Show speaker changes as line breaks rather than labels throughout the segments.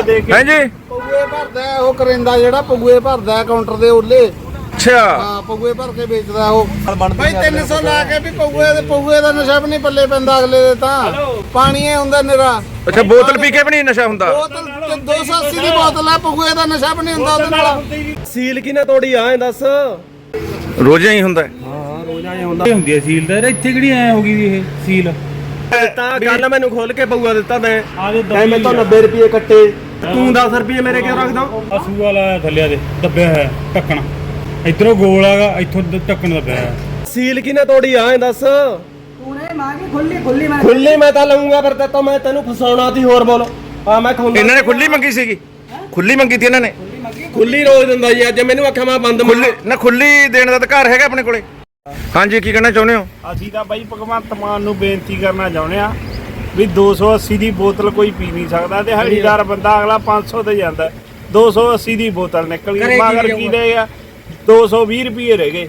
ਰੁਪਏ ਦੇ ਕੇ।
ਹਾਂਜੀ।
ਪਗੂਏ ਭਰਦਾ ਹੈ ਉਹ ਕਰਿੰਦਾ ਜਿਹੜਾ ਪਗੂਏ ਭਰਦਾ ਹੈ ਕਾਊਂਟਰ ਦੇ ਉੱਲੇ।
ਅੱਛਾ।
ਹਾਂ ਪਗੂਏ ਭਰ ਕੇ ਵੇਚਦਾ ਉਹ। ਭਾਈ 300 ਲਾ ਕੇ ਵੀ ਪਗੂਏ ਦੇ ਪਗੂਏ ਦਾ ਨਸ਼ਾ ਵੀ ਨਹੀਂ ਪੱਲੇ ਪੈਂਦਾ ਅਗਲੇ ਦੇ ਤਾਂ। ਪਾਣੀ ਇਹ ਹੁੰਦਾ ਨਿਰਾ।
ਅੱਛਾ ਬੋਤਲ ਪੀ ਕੇ ਵੀ ਨਹੀਂ ਨਸ਼ਾ ਹੁੰਦਾ?
ਬੋਤਲ ਤੇ 280 ਦੀ ਬੋਤਲ ਹੈ ਪਗੂਏ ਦਾ ਨਸ਼ਾ ਵੀ ਨਹੀਂ ਹੁੰਦਾ ਉਹਦੇ ਨਾਲ।
ਸੀਲ ਕਿਨੇ ਤੋੜੀ ਆ ਦੱਸ।
ਰੋਜ਼ਾਂ ਹੀ ਹੁੰਦਾ। ਹੈ।
ਹਾਂ ਰੋਜ਼ ਆਏ ਹੁੰਦਾ।
ਇਹ ਹੁੰਦੀ ਹੈ ਸੀਲ ਦਾ ਇੱਥੇ ਕਿਹੜੀ ਐ ਹੋ ਗਈ ਇਹ ਸੀਲ?
ਤਾਂ ਗੱਲ ਮੈਨੂੰ ਖੋਲ ਕੇ ਪਊਆ ਦਿੱਤਾ ਮੈਂ।
ਆਦੇ
ਮੈਂ ਤਾਂ 90 ਰੁਪਏ ਕੱਟੇ। ਤੂੰ 10 ਰੁਪਏ ਮੇਰੇ ਕਿਉਂ ਰੱਖਦਾ?
ਅਸੂ ਵਾਲਾ ਥੱਲੇ ਦੇ ਦੱਬਿਆ ਹੈ ਢੱਕਣ। ਇਧਰੋਂ ਗੋਲ ਆਗਾ ਇੱਥੋਂ ਦ- ਢੱਕਣ ਦੱਬਿਆ
ਸੀਲ ਕਿਨੇ ਤੋੜੀ ਆ ਇਹ ਦੱਸ?
ਤੂਨੇ ਮਾਂਗੀ ਖੁੱਲੀ ਖੁੱਲੀ ਮੈਂ
ਖੁੱਲੀ ਮੈਂ ਤਾਂ ਲਊਂਗਾ ਫਿਰ ਤਾਂ ਮੈਂ ਤੈਨੂੰ ਫਸਾਉਣਾ ਸੀ ਹੋਰ ਬੋਲ। ਆ ਮੈਂ ਖੁੰਦਾ
ਇਹਨਾਂ ਨੇ ਖੁੱਲੀ ਮੰਗੀ ਸੀਗੀ। ਖੁੱਲੀ ਮੰਗੀ ਤੀ ਇਹਨਾਂ ਨੇ।
ਖੁੱਲੀ ਰੋਜ਼ ਦਿੰਦਾ ਜੀ ਅੱਜ ਮੈਨੂੰ ਆਖਿਆ ਮੈਂ ਬੰਦ
ਖੁੱਲੀ ਨਾ ਖੁੱਲੀ ਦੇਣ ਦਾ ਅਧਿਕਾਰ ਹੈਗਾ ਆਪਣੇ ਕੋਲੇ। ਹਾਂਜੀ ਕੀ ਕਹਿਣਾ ਚਾਹੁੰਦੇ ਹੋ?
ਅਸੀਂ ਤਾਂ ਬਾਈ ਭਗਵੰਤ ਮਾਨ ਨੂੰ ਬੇਨਤੀ ਕਰਨਾ ਚਾਹੁੰਦੇ ਆ ਵੀ 280 ਦੀ ਬੋਤਲ ਕੋਈ ਪੀ ਨਹੀਂ ਸਕਦਾ ਤੇ ਹਰੀਦਾਰ ਬੰਦਾ ਅਗਲਾ 500 ਤੇ ਜਾਂਦਾ। ਹੈ। 280 ਦੀ ਬੋਤਲ ਨਿਕਲ ਗਈ ਮਗਰ ਕੀ ਰਹੇ ਆ? 220 ਰੁਪਏ ਰਹਿ ਗਏ।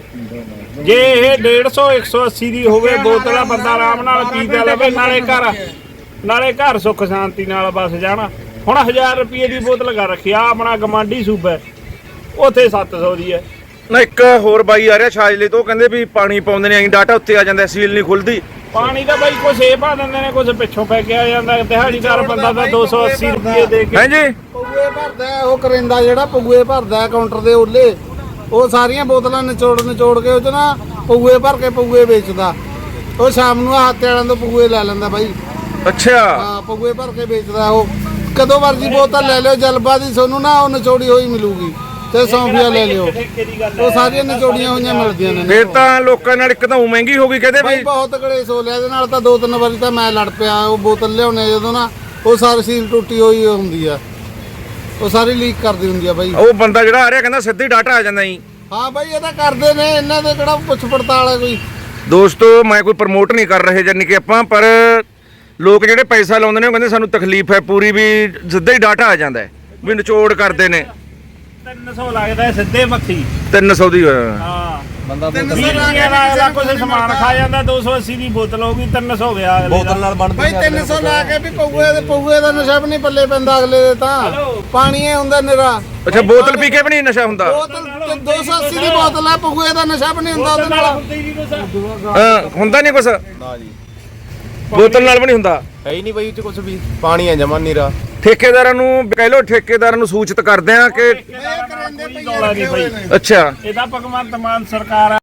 ਜੇ ਇਹ 150 180 ਦੀ ਹੋਵੇ ਬੋਤਲ ਆ ਬੰਦਾ ਆਰਾਮ ਨਾਲ ਪੀ ਤੇ ਲਵੇ ਨਾਲੇ ਘਰ ਨਾਲੇ ਘਰ ਸੁੱਖ ਸ਼ਾਂਤੀ ਨਾਲ ਬਸ ਜਾਣਾ। ਹੁਣ 1000 ਰੁਪਏ ਦੀ ਬੋਤਲ ਕਰ ਰੱਖਿਆ ਆਪਣਾ ਗਮਾਂਡੀ ਸੂਬਾ। ਉੱਥੇ 700 ਦੀ ਹੈ।
ਨਾ ਇੱਕ ਹੋਰ ਬਾਈ ਆ ਰਿਹਾ ਛਾਜਲੇ ਤੋਂ ਕਹਿੰਦੇ ਵੀ ਪਾਣੀ ਪਾਉਂਦੇ ਨੇ ਐਂ ਡਾਟਾ ਉੱਤੇ ਆ ਜਾਂਦਾ ਸੀਲ ਨਹੀਂ ਖੁੱਲਦੀ।
ਪਾਣੀ ਦਾ ਬਾਈ ਕੁਛ ਇਹ ਪਾ ਦਿੰਦੇ ਨੇ ਕੁਛ ਪਿੱਛੋਂ ਪੈ ਕੇ ਆ ਜਾਂਦਾ। ਦਿਹਾੜੀਦਾਰ ਬੰਦਾ ਤਾਂ 280 ਰੁਪਏ ਦੇ ਕੇ।
ਹਾਂਜੀ
ਪਗੂਏ ਭਰਦਾ ਉਹ ਕਰਿੰਦਾ ਜਿਹੜਾ ਪਗੂਏ ਭਰਦਾ ਕਾਊਂਟਰ ਦੇ ਉੱਲੇ। ਉਹ ਸਾਰੀਆਂ ਬੋਤਲਾਂ ਨਿਚੋੜ ਨਿਚੋੜ ਕੇ ਉਹ ਚ ਨਾ ਪਗੂਏ ਭਰ ਕੇ ਪਗੂਏ ਵੇਚਦਾ। ਉਹ ਸ਼ਾਮ ਨੂੰ ਹੱਥ ਵਾਲਿਆਂ ਤੋਂ ਪਗੂਏ ਲੈ ਲੈਂਦਾ ਬਾਈ।
ਅੱਛਾ।
ਹਾਂ ਪਗੂਏ ਭਰ ਕੇ ਵੇਚਦਾ ਉਹ। ਕਦੋਂ ਮਰਜ਼ੀ ਬੋਤਲ ਲੈ ਲਿਓ ਜਲਬਾ ਦੀ ਤੁਹਾਨੂੰ ਨਾ ਉਹ ਨਿਚੋੜੀ ਹੋਈ ਮਿਲੂਗੀ। ਤੇ ਸੌਂਫੀਆ ਲੈ ਲਿਓ। ਉਹ ਸਾਰੀਆਂ ਨਿਚੋੜੀਆਂ ਹੋਈਆਂ ਮਿਲਦੀਆਂ ਨੇ।
ਫੇਰ ਤਾਂ ਲੋਕਾਂ ਨਾਲ ਇੱਕ ਤਾਂ ਮਹਿੰਗੀ ਹੋ ਗਈ ਕਹਿੰਦੇ
ਭਾਈ
ਵੀ
ਬਹੁਤ ਕਲੇਸ਼ ਹੋ ਲਿਆ। ਇਹਦੇ ਨਾਲ ਤਾਂ ਦੋ ਤਿੰਨ ਵਾਰੀ ਤਾਂ ਮੈਂ ਲੜ ਪਿਆ। ਉਹ ਬੋਤਲ ਲਿਆਉਣੇ ਜਦੋਂ ਨਾ ਉਹ ਸਾਰੀ ਸੀਲ ਟੁੱਟੀ ਹੋਈ ਹੁੰਦੀ ਆ। ਉਹ ਸਾਰੀ ਲੀਕ ਕਰਦੀ ਹੁੰਦੀ ਆ ਬਾਈ।
ਉਹ ਬੰਦਾ ਜਿਹੜਾ ਆ ਰਿਹਾ ਕਹਿੰਦਾ ਸਿੱਧੀ ਡਾਟਾ ਆ ਜਾਂਦਾ ਜੀ।
ਹਾਂ ਬਾਈ ਇਹ ਤਾਂ ਕਰਦੇ ਨੇ। ਇਹਨਾਂ ਦੇ ਕਿਹੜਾ ਪੁੱਛ ਪੜਤਾਲ ਹੈ ਕੋਈ?
ਦੋਸਤੋ ਮੈਂ ਕੋਈ ਪ੍ਰਮੋਟ ਨਹੀਂ ਕਰ ਰਹੇ ਜਾਨੀ ਕਿ ਆਪਾਂ ਪਰ ਲੋਕ ਜਿਹੜੇ ਪੈਸਾ ਲਾਉਂਦੇ ਨੇ ਉਹ ਕਹਿੰਦੇ ਸਾਨੂੰ ਤਕਲੀਫ ਹੈ। ਪੂਰੀ ਵੀ ਸਿੱਧਾ ਹੀ ਡਾਟਾ ਆ ਜਾਂਦਾ ਹੈ। ਵੀ ਨਿਚੋੜ ਕਰਦੇ ਨੇ।
300 ਲੱਗਦਾ ਹੈ ਸਿੱਧੇ ਮੱਥੀ
300 ਦੀ
ਹਾਂ। ਬੰਦਾ ਬੋਤਲ ਦਾ ਅਗਲਾ ਕੁਝ ਸਮਾਨ ਖਾ ਜਾਂਦਾ 280 ਦੀ ਬੋਤਲ ਹੋ ਗਈ 300 ਹੋ ਗਿਆ ਬੋਤਲ ਨਾਲ
ਬਾਈ 300 ਲਾ ਕੇ ਵੀ ਪਊਏ ਦੇ ਪਊਏ ਦਾ ਨਸ਼ਾ ਵੀ ਨਹੀਂ ਪੱਲੇ ਪੈਂਦਾ ਅਗਲੇ ਦੇ ਤਾਂ। ਪਾਣੀ ਇਹ ਹੁੰਦਾ ਨਿਰਾ।
ਅੱਛਾ ਬੋਤਲ ਪੀ ਕੇ ਵੀ ਨਹੀਂ ਨਸ਼ਾ ਹੁੰਦਾ?
ਬੋਤਲ ਤੇ 280 ਦੀ ਬੋਤਲ ਹੈ ਪਊਏ ਦਾ ਨਸ਼ਾ ਵੀ ਨਹੀਂ ਹੁੰਦਾ ਉਹਦੇ ਨਾਲ
ਅਹ, ਹੁੰਦਾ ਨਹੀਂ ਕੁਛ?
ਨਾ ਜੀ।
ਬੋਤਲ ਨਾਲ ਵੀ ਨਹੀਂ ਹੁੰਦਾ।
ਹੈ ਹੀ ਨਹੀਂ ਬਈ ਉੱਚ ਕੁਝ ਵੀ। ਪਾਣੀ ਆ ਜਮਾ ਨੀਰਾ।
ਠੇਕੇਦਾਰਾਂ ਨੂੰ ਕਹਿ ਲਓ ਠੇਕੇਦਾਰਾਂ ਨੂੰ ਸੂਚਿਤ ਕਰਦੇ ਆ ਕਿ
ਡੋਲਾ ਨਹੀਂ ਬਈ
ਅੱਛਾ।
ਇਹਦਾ ਭਗਵੰਤ ਮਾਨ ਸਰਕਾਰ ਆ।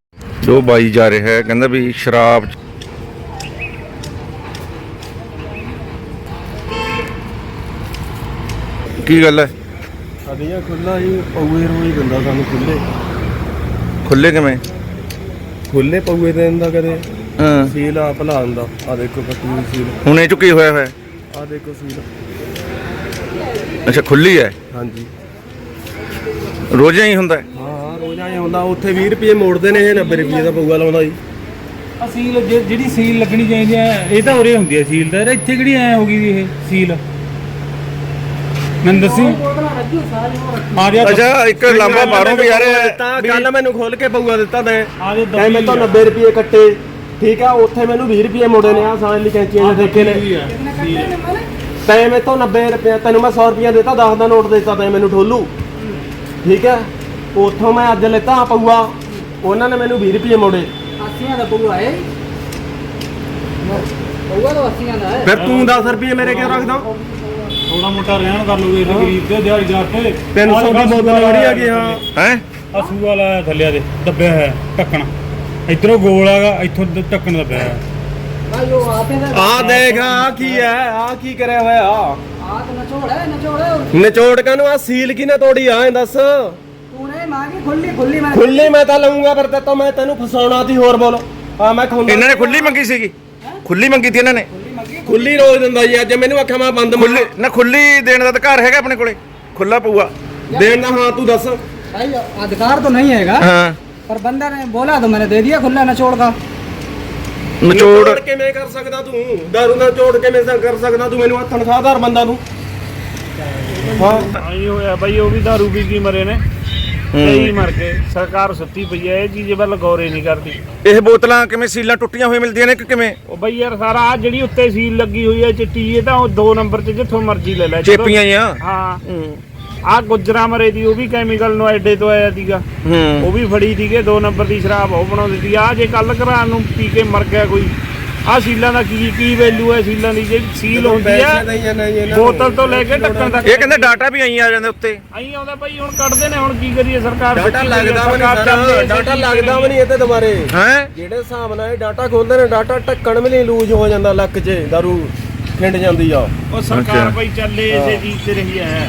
ਜੋ ਬਾਈ ਜਾ ਰਿਹਾ ਹੈ ਕਹਿੰਦਾ ਵੀ ਸ਼ਰਾਬ ਕੀ ਗੱਲ ਹੈ?
ਸਾਡੀਆਂ ਖੁੱਲਾ ਜੀ ਪਊਏ ਰੋਜ਼ ਦਿੰਦਾ ਸਾਨੂੰ ਖੁੱਲੇ
ਖੁੱਲੇ ਕਿਵੇਂ?
ਖੁੱਲੇ ਪਊਏ ਦੇ ਦਿੰਦਾ ਕਦੇ।
ਹਾਂ।
ਸੀਲ ਆ ਭਲਾ ਦਿੰਦਾ। ਆ ਦੇਖੋ ਕੱਟੀ ਹੋਈ ਸੀਲ
ਹੁਣ ਇਹ ਚ ਕੀ ਹੋਇਆ ਹੋਇਆ
ਆ ਦੇਖੋ ਸੀਲ
ਅੱਛਾ ਖੁੱਲੀ ਹੈ?
ਹਾਂਜੀ।
ਰੋਜ਼ਾਂ ਹੀ ਹੁੰਦਾ ਹੈ?
ਹਾਂ ਰੋਜ਼ ਆਏ ਹੁੰਦਾ। ਉੱਥੇ 20 ਰੁਪਏ ਮੋੜਦੇ ਨੇ ਇਹ 90 ਰੁਪਏ ਦਾ ਪਊਆ ਲਾਉਂਦਾ ਜੀ।
ਆ ਸੀਲ ਜੇ- ਜਿਹੜੀ ਸੀਲ ਲੱਗਣੀ ਚਾਹੀਦੀ ਹੈ ਇਹ ਤਾਂ ਉਰੇ ਹੁੰਦੀ ਹੈ ਸੀਲ ਦਾ ਇੱਥੇ ਕਿਹੜੀ ਐ ਹੋ ਗਈ ਇਹ ਸੀਲ ਮੈਨੂੰ ਦੱਸੀ। ਆ ਗਿਆ
ਅੱਛਾ ਇੱਕ ਲਾਂਬਾ ਬਾਹਰੋਂ ਵੀ ਆ ਰਿਹਾ ਹੈ
ਤਾਂ ਗੱਲ ਮੈਨੂੰ ਖੋਲ ਕੇ ਪਊਆ ਦਿੱਤਾ ਮੈਂ।
ਆਦੇ
ਐ ਮੈਂ ਤਾਂ 90 ਰੁਪਏ ਕੱਟੇ। ਠੀਕ ਆ ਉੱਥੇ ਮੈਨੂੰ 20 ਰੁਪਏ ਮੋੜੇ ਨੇ ਆ ਸਾਲੇ ਲਈ ਕੈਂਚੀਆਂ ਦੇ ਠੇਕੇ ਨੇ। ਤੈਂ ਮੈਂ ਤੋਂ 90 ਰੁਪਏ ਤੈਨੂੰ ਮੈਂ 100 ਰੁਪਏ ਦਿੱਤਾ 10 ਦਾ ਨੋਟ ਦਿੱਤਾ ਤੈਂ ਮੈਨੂੰ ਠੋਲੂ। ਠੀਕ ਹੈ ਉੱਥੋਂ ਮੈਂ ਅੱਜ ਲੈਤਾ ਪਊਆ ਉਹਨਾਂ ਨੇ ਮੈਨੂੰ 20 ਰੁਪਏ ਮੋੜੇ
ਆਸੀਆਂ ਦਾ ਬੁਆ ਹੈ ਬੁਆ ਤਾਂ ਆਸੀਆਂ ਦਾ ਹੈ
ਫਿਰ ਤੂੰ 10 ਰੁਪਏ ਮੇਰੇ ਕਿਉਂ ਰੱਖਦਾ?
ਥੋੜਾ ਮੋਟਾ ਰਹਿਣ ਕਰ ਲੋਗੇ ਇਹ ਗਰੀਬ ਦੇ ਦਿਹਾੜੀ ਜਾ ਕੇ।
300 ਦੀ ਬੋਤਲ ਵੜੀ ਆ ਗਈ ਹਾਂ?
ਹੈ
ਅਸੂ ਵਾਲਾ ਥੱਲੇ ਦੇ ਦੱਬਿਆ ਹੈ ਢੱਕਣ। ਇਧਰੋਂ ਗੋਲ ਆਗਾ ਇੱਥੋਂ ਢੱਕਣ
ਦਾ ਪਿਆ।
ਆ ਦੇਖ ਆ ਕੀ ਹੈ ਆ ਕੀ ਕਰਿਆ ਹੋਇਆ?
ਆ ਨਿਚੋੜ
ਕਾ। ਨੂੰ ਆ ਸੀਲ ਕੀ ਨਾ ਤੋੜੀ ਆ ਦੱਸ।
ਖੁੱਲੀ ਮੈਂ
ਤਾਂ ਲਊਂਗਾ ਪਰ ਤੇ ਤੋਂ ਮੈਂ ਤੈਨੂੰ ਫਸਾਉਣਾ ਤੀ ਹੋਰ ਬੋਲ। ਆ ਮੈਂ ਖੁੱਲੀ
ਇਹਨਾਂ ਨੇ ਖੁੱਲੀ ਮੰਗੀ ਸੀਗੀ। ਖੁੱਲੀ ਮੰਗੀ ਤੀ ਇਹਨਾਂ ਨੇ।
ਖੁੱਲੀ ਰੋਜ਼ ਦਿੰਦਾ ਜੀ ਅੱਜ ਮੈਨੂੰ ਆਖਿਆ ਮੈਂ ਬੰਦ
ਖੁੱਲੀ ਨਾ ਖੁੱਲੀ ਦੇਣ ਦਾ ਅਧਿਕਾਰ ਹੈਗਾ ਆਪਣੇ ਕੋਲੇ। ਖੁੱਲਾ ਪਊਆ
ਦੇਣ ਦਾ ਹਾਂ ਤੂੰ ਦੱਸ।
ਭਾਈ ਅਧਿਕਾਰ ਤਾਂ ਨਹੀਂ ਹੈਗਾ।
ਹਾਂ।
पर बंदा ने बोला तो मैंने दे दिया खुला नचोड़ का
ਨਿਚੋੜ
ਕਿਵੇਂ ਕਰ ਸਕਦਾ ਤੂੰ ਦਾਰੂ ਨਾਲ ਚੋੜ ਕਿਵੇਂ ਸ- ਕਰ ਸਕਦਾ ਤੂੰ ਮੈਨੂੰ ਆ ਤਨਖਾਹਦਾਰ ਬੰਦਾ ਤੂੰ ਹਾਂ
ਆਈ ਹੋਇਆ ਬਾਈ ਉਹ ਵੀ ਦਾਰੂ ਪੀ ਕੇ ਮਰੇ ਨੇ ਕਈ ਮਰ ਗਏ ਸਰਕਾਰ ਸੁੱਤੀ ਪਈ ਹੈ ਇਹ ਚੀਜ਼ ਵੱਲ ਗੌਰੇ ਨਹੀਂ ਕਰਦੀ
ਇਹ ਬੋਤਲਾਂ ਕਿਵੇਂ ਸੀਲਾਂ ਟੁੱਟੀਆਂ ਹੋਈਆਂ ਮਿਲਦੀਆਂ ਨੇ ਕਿ ਕਿਵੇਂ
ਉਹ ਬਈ ਯਾਰ ਸਾਰਾ ਆ ਜਿਹੜੀ ਉੱਤੇ ਸੀਲ ਲੱਗੀ ਹੋਈ ਹੈ ਚਿੱਟੀ ਇਹ ਤਾਂ ਉਹ ਦੋ ਨੰਬਰ 'ਚ ਜਿੱਥੋਂ ਮਰਜ਼ੀ ਲੈ ਲੈ ਜਦੋਂ-
ਚੇਪੀਆਂ ਹੀ ਆ
ਹਾਂ ਆ ਗੁਜਰਾ ਮਰੇ ਦੀ ਉਹ ਵੀ ਕੈਮੀਕਲ ਨੂੰ ਐਡੇ ਤੋਂ ਆਇਆ ਸੀਗਾ। ਉਹ ਵੀ ਫੜੀ ਸੀਗੇ ਦੋ ਨੰਬਰ ਦੀ ਸ਼ਰਾਬ ਉਹ ਬਣਾਉਂਦੀ ਸੀ। ਆ ਜੇ ਕੱਲ ਘਰਾਂ ਨੂੰ ਪੀ ਕੇ ਮਰ ਗਿਆ ਕੋਈ ਆ ਸੀਲਾਂ ਦਾ ਕੀ ਕੀ ਵੈਲਿਊ ਹੈ ਸੀਲਾਂ ਦੀ? ਜਿਹੜੀ ਸੀਲ ਹੁੰਦੀ ਆ ਬੋਤਲ ਤੋਂ ਲੈ ਕੇ ਢੱਕਣ ਤੱਕ।
ਇਹ ਕਹਿੰਦੇ ਡਾਟਾ ਵੀ ਆਈ ਆ ਜਾਂਦੇ ਉੱਤੇ।
ਆਈ ਆਉਂਦਾ ਭਾਈ ਹੁਣ ਕੱਢਦੇ ਨੇ ਹੁਣ ਕੀ ਕਰੀਏ ਸਰਕਾਰ
ਡਾਟਾ ਲੱਗਦਾ ਵੀ ਨਹੀਂ ਡਾਟਾ
ਸੱਚੀ
ਲੱਗਦਾ ਵੀ ਨਹੀਂ ਇਹਦੇ ਦੁਬਾਰੇ।
ਹੈ?
ਜਿਹੜੇ ਹਿਸਾਬ ਨਾਲ ਇਹ ਡਾਟਾ ਖੋਲਦੇ ਨੇ ਡਾਟਾ ਢੱਕਣ ਵੀ ਨਹੀਂ ਲੂਜ਼ ਹੋ ਜਾਂਦਾ ਲੱਕ 'ਚ ਦਾਰੂ ਖਿੰਡ ਜਾਂਦੀ ਆ।
ਉਹ ਸਰਕਾਰ ਭਾਈ ਚੱਲੇ ਇਸੇ ਚੀਜ਼ ਤੇ ਰਹੀ ਹੈ।